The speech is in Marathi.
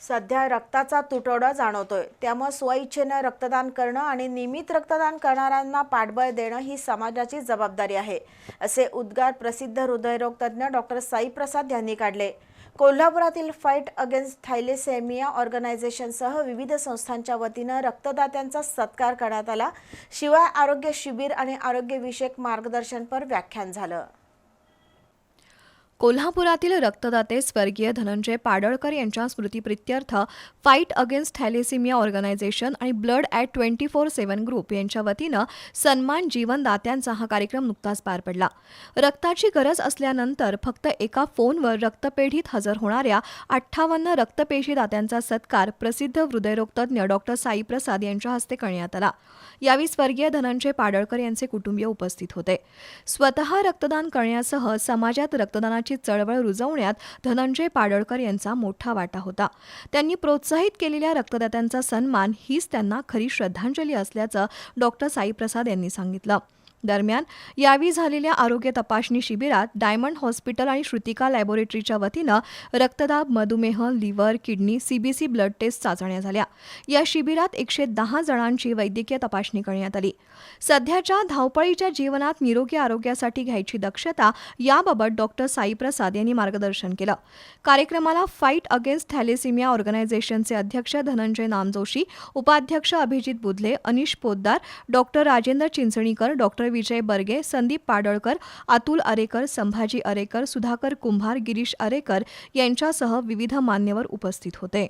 सध्या रक्ताचा तुटवडा जाणवतोय. त्यामुळे स्वइच्छेनं रक्तदान करणं आणि नियमित रक्तदान करणाऱ्यांना पाठबळ देणं ही समाजाची जबाबदारी आहे असे उद्गार प्रसिद्ध हृदयरोग तज्ज्ञ डॉक्टर साई प्रसाद यांनी काढले. कोल्हापुरातील फाईट अगेन्स्ट थायलेसेमिया ऑर्गनायझेशनसह विविध संस्थांच्या वतीनं रक्तदात्यांचा सत्कार करण्यात आला. शिवाय आरोग्य शिबिर आणि आरोग्यविषयक मार्गदर्शनपर व्याख्यान झालं. कोल्हापुरातील रक्तदाते स्वर्गीय धनंजय पाडळकर यांच्या स्मृतीप्रित्यर्थ फाईट अगेन्स्ट थॅलेसिमिया ऑर्गनायझेशन आणि blood at twenty four seven group यांच्या वतीनं सन्मान जीवनदात्यांचा हा कार्यक्रम नुकताच पार पडला. रक्ताची गरज असल्यानंतर फक्त एका फोनवर रक्तपेढीत हजर होणाऱ्या अठ्ठावन्न रक्तपेशीदात्यांचा सत्कार प्रसिद्ध हृदयरोगतज्ञ डॉक्टर साई प्रसाद यांच्या हस्ते करण्यात आला. यावेळी स्वर्गीय धनंजय पाडळकर यांचे कुटुंबीय उपस्थित होते. स्वतः रक्तदान करण्यासह समाजात रक्तदानाची चळवळ रुजवण्यात धनंजय पाडळकर यांचा मोठा वाटा होता. त्यांनी प्रोत्साहित केलेल्या रक्तदात्यांचा सन्मान हीच त्यांना खरी श्रद्धांजली असल्याचं डॉक्टर साईप्रसाद यांनी सांगितलं. दरम्यान यावेळी झालेल्या आरोग्य तपासणी शिबिरात डायमंड हॉस्पिटल आणि श्रुतिका लॅबोरेटरीच्या वतीनं रक्तदाब मधुमेह liver kidney CBC blood test चाचण्या झाल्या. या शिबिरात एकशे दहा जणांची वैद्यकीय तपासणी करण्यात आली. सध्याच्या धावपळीच्या जीवनात निरोगी आरोग्यासाठी घ्यायची दक्षता याबाबत डॉक्टर साईप्रसाद यांनी मार्गदर्शन केलं. कार्यक्रमाला फाईट अगेन्स्ट थॅलेसिमिया ऑर्गनायझेशनचे अध्यक्ष धनंजय नामजोशी उपाध्यक्ष अभिजित बुधले अनिश पोद्दार डॉक्टर राजेंद्र चिंचणीकर डॉक्टर विजय बर्गे संदीप पाडळकर अतुल अरेकर संभाजी अरेकर सुधाकर कुंभार गिरीश अरेकर यांच्यासह विविध मान्यवर उपस्थित होते.